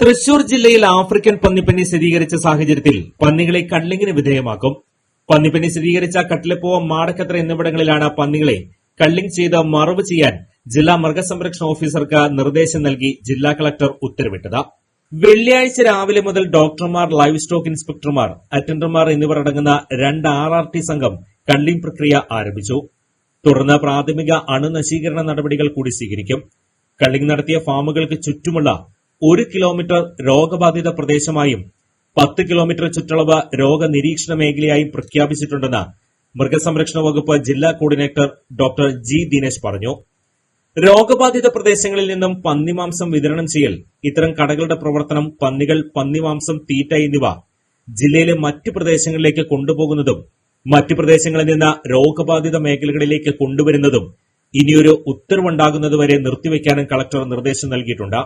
തൃശൂർ ജില്ലയിൽ ആഫ്രിക്കൻ പന്നിപ്പനി സ്ഥിരീകരിച്ച സാഹചര്യത്തിൽ പന്നികളെ കള്ളിങ്ങിന് വിധേയമാക്കും. പന്നിപ്പനി സ്ഥിരീകരിച്ച കട്ടിലപ്പുവ മാടക്കത്ര എന്നിവിടങ്ങളിലാണ് പന്നികളെ കള്ളിങ് ചെയ്ത് മറവ് ചെയ്യാൻ ജില്ലാ മൃഗസംരക്ഷണ ഓഫീസർക്ക് നിർദ്ദേശം നൽകി ജില്ലാ കളക്ടർ ഉത്തരവിട്ടത്. വെള്ളിയാഴ്ച രാവിലെ മുതൽ ഡോക്ടർമാർ ലൈവ് സ്റ്റോക്ക് ഇൻസ്പെക്ടർമാർ അറ്റൻഡർമാർ എന്നിവർ അടങ്ങുന്ന രണ്ട് ആർ ആർ ടി സംഘം കള്ളിങ് പ്രക്രിയ ആരംഭിച്ചു. തുടർന്ന് പ്രാഥമിക അണുനശീകരണ നടപടികൾ കൂടി സ്വീകരിക്കും. കള്ളിങ് നടത്തിയ ഫാമുകൾക്ക് ചുറ്റുമുള്ള ഒരു കിലോമീറ്റർ രോഗബാധിത പ്രദേശമായും പത്ത് കിലോമീറ്റർ ചുറ്റളവ് രോഗനിരീക്ഷണ മേഖലയായും പ്രഖ്യാപിച്ചിട്ടുണ്ടെന്ന് മൃഗസംരക്ഷണ വകുപ്പ് ജില്ലാ കോർഡിനേറ്റർ ഡോക്ടർ ജി ദിനേശ് പറഞ്ഞു. രോഗബാധിത പ്രദേശങ്ങളിൽ നിന്നും പന്നിമാംസം വിതരണം ചെയ്യൽ ഇത്തരം കടകളുടെ പ്രവർത്തനം പന്നികൾ പന്നിമാംസം തീറ്റ എന്നിവ ജില്ലയിലെ മറ്റു പ്രദേശങ്ങളിലേക്ക് കൊണ്ടുപോകുന്നതും മറ്റു പ്രദേശങ്ങളിൽ നിന്ന് രോഗബാധിത മേഖലകളിലേക്ക് കൊണ്ടുവരുന്നതും ഇനിയൊരു ഉത്തരവുണ്ടാകുന്നതുവരെ നിർത്തിവെക്കാനും കളക്ടർ നിർദ്ദേശം നൽകിയിട്ടുണ്ട്.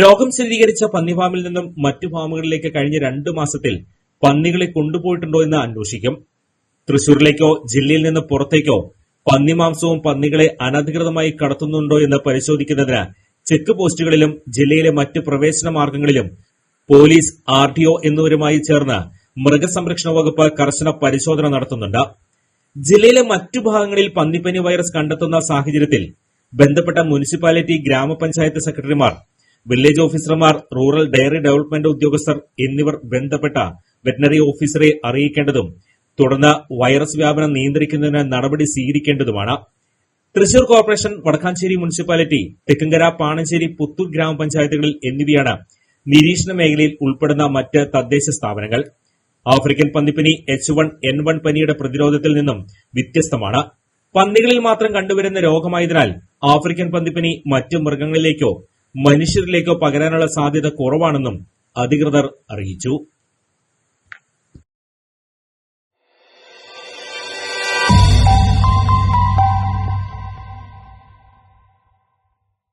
രോഗം സ്ഥിരീകരിച്ച പന്നിഫാമിൽ നിന്നും മറ്റു ഫാമുകളിലേക്ക് കഴിഞ്ഞ രണ്ടു മാസത്തിൽ പന്നികളെ കൊണ്ടുപോയിട്ടുണ്ടോ എന്ന് അന്വേഷിക്കും. തൃശൂരിലേക്കോ ജില്ലയിൽ നിന്ന് പുറത്തേക്കോ പന്നിമാംസവും പന്നികളെ അനധികൃതമായി കടത്തുന്നുണ്ടോ എന്ന് പരിശോധിക്കുന്നതിന് ചെക്ക് പോസ്റ്റുകളിലും ജില്ലയിലെ മറ്റ് പ്രവേശന മാർഗങ്ങളിലും പോലീസ് ആർ ഒ എന്നിവരുമായി ചേർന്ന് മൃഗസംരക്ഷണ വകുപ്പ് കർശന പരിശോധന നടത്തുന്നുണ്ട്. ജില്ലയിലെ മറ്റു ഭാഗങ്ങളിൽ പന്നിപ്പനി വൈറസ് കണ്ടെത്തുന്ന സാഹചര്യത്തിൽ ബന്ധപ്പെട്ട മുനിസിപ്പാലിറ്റി ഗ്രാമപഞ്ചായത്ത് സെക്രട്ടറിമാർ വില്ലേജ് ഓഫീസർമാർ റൂറൽ ഡയറി ഡെവലപ്മെന്റ് ഉദ്യോഗസ്ഥർ എന്നിവർ ബന്ധപ്പെട്ട വെറ്റനറി ഓഫീസറെ അറിയിക്കേണ്ടതും തുടർന്ന് വൈറസ് വ്യാപനം നിയന്ത്രിക്കുന്നതിന് നടപടി സ്വീകരിക്കേണ്ടതുമാണ്. തൃശൂർ കോർപ്പറേഷൻ വടക്കാഞ്ചേരി മുനിസിപ്പാലിറ്റി തെക്കങ്കര പാണഞ്ചേരി പുത്തൂർ ഗ്രാമപഞ്ചായത്തുകളിൽ എന്നിവയാണ് നിരീക്ഷണ മേഖലയിൽ ഉൾപ്പെടുന്ന മറ്റ് തദ്ദേശ സ്ഥാപനങ്ങൾ. ആഫ്രിക്കൻ പന്നിപ്പനി എച്ച് വൺ എൻ വൺ പനിയുടെ പ്രതിരോധത്തിൽ നിന്നും വ്യത്യസ്തമാണ്. പന്നികളിൽ മാത്രം കണ്ടുവരുന്ന രോഗമായതിനാൽ ആഫ്രിക്കൻ പന്നിപ്പനി മറ്റ് മൃഗങ്ങളിലേക്കോ മനുഷ്യരിലേക്കോ പകരാനുള്ള സാധ്യത കുറവാണെന്നും അധികൃതർ അറിയിച്ചു